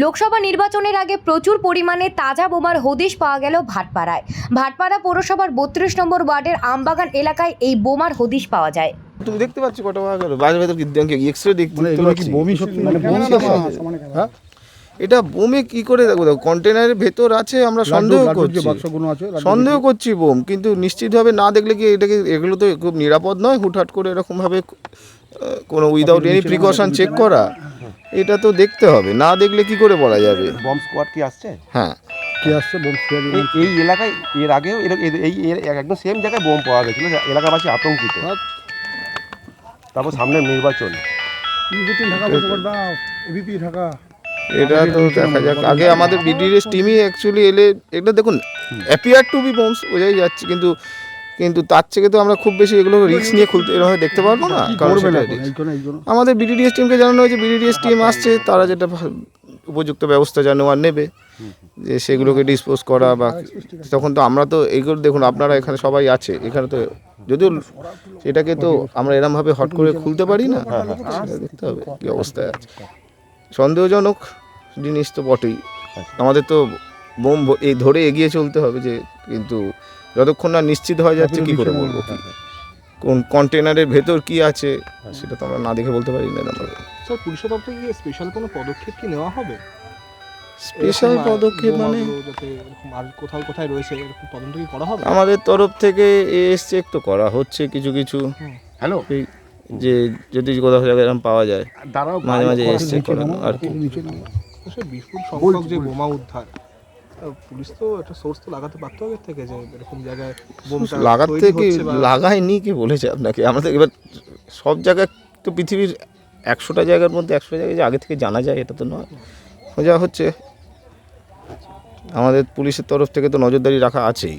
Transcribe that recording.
লোকসভা নির্বাচনের আগে প্রচুর পরিমাণে তাজা বোমার হদিশ পাওয়া গেল ভাটপাড়ায়। ভাটপাড়া পৌরসভার বত্রিশ নম্বর ওয়ার্ডের আমবাগান এলাকায় এই বোমার হদিশ পাওয়া যায়। তুমি দেখতে পাচ্ছ কটা ভাগ হলো বাইরে ভেতর এক্সরে দেখতে মানে কি বমি সত্যি? মানে হ্যাঁ? এটা বোমে কি করে দেখো? দেখো কন্টেনারের ভেতর আছে আমরা সন্দেহ করছি। সন্দেহ করছি বোম কিন্তু নিশ্চিতভাবে না দেখলে কি এটাকে এগুলো তো খুব নিরাপদ নয়? হুটহাট করে এরকম ভাবে কোনো উইদাউট এনি প্রিকশন চেক করা? এটা তো দেখতে হবে। না দেখলে কি করে বলা যাবে? বম্ব স্কোয়াড কি আসছে? হ্যাঁ। কি আসছে? বোম স্প্রে এই এলাকায় এর আগেও এই এই একদম সেম জায়গায় বোম পাওয়া গেছিল এলাকাবাসী আতঙ্কিত। তারপর সামনে নির্বাচন। ঢাকা ঢাকা। এটা তো দেখা যাক। আগে আমাদের বিডিএস টিমই অ্যাকচুয়ালি এলে এটা দেখুন অ্যাপিয়ার টু বি বোমস বোঝাই যাচ্ছে। কিন্তু কিন্তু তার থেকে তো আমরা খুব বেশি এগুলো রিস্ক নিয়ে খুলতে এরকম দেখতে পারব না কারণ আমাদের বিডিডিএস টিমকে জানানো হয়েছে বিডিডিএস টিম আসছে তারা যেটা উপযুক্ত ব্যবস্থা যা নেওয়ার নেবে যে সেগুলোকে ডিসপোজ করা বা তখন তো আমরা তো এইগুলো দেখুন আপনারা এখানে সবাই আছে এখানে তো যদিও সেটাকে তো আমরা এরমভাবে হট করে খুলতে পারি না সেটা দেখতে হবে কী অবস্থায় আছে। সন্দেহজনক জিনিস তো বটেই। আমাদের তো বোম এই ধরে এগিয়ে চলতে হবে যে কিন্তু যতক্ষণ না নিশ্চিত হয়ে যাচ্ছে কি করে বলব? কি কোন কন্টেনারের ভেতর কি আছে সেটা তো আমরা না দেখে বলতে পারি না স্যার পুলিশের তরফ থেকে স্পেশাল কোনো পদক্ষেপ কি নেওয়া হবে? স্পেশাল পদক্ষেপ মানে? আর কোথাও কোথায় রয়েছে এরকম তদন্ত কি করা হবে? আমাদের তরফ থেকে এএস চেক তো করা হচ্ছে কিছু কিছু। হ্যালো এই যে যদি কোথাও জায়গায় এরকম পাওয়া যায় দাঁড়াও মাঝে মাঝে এএস চেক করানো আর কি। নামো। বিপুল সংখ্যক যে বোমা উদ্ধার। পুলিশ তো একটা সোর্স তো লাগাতে পারতো আগের থেকে যে এরকম জায়গায় বোমটা লাগাতে কি লাগায়নি কি বলেছে আপনাকে আমাদের এবার সব জায়গায় তো পৃথিবীর একশোটা জায়গার মধ্যে একশোটা জায়গায় যে আগে থেকে জানা যায় এটা তো নয় যা হচ্ছে আমাদের পুলিশের তরফ থেকে তো নজরদারি রাখা আছেই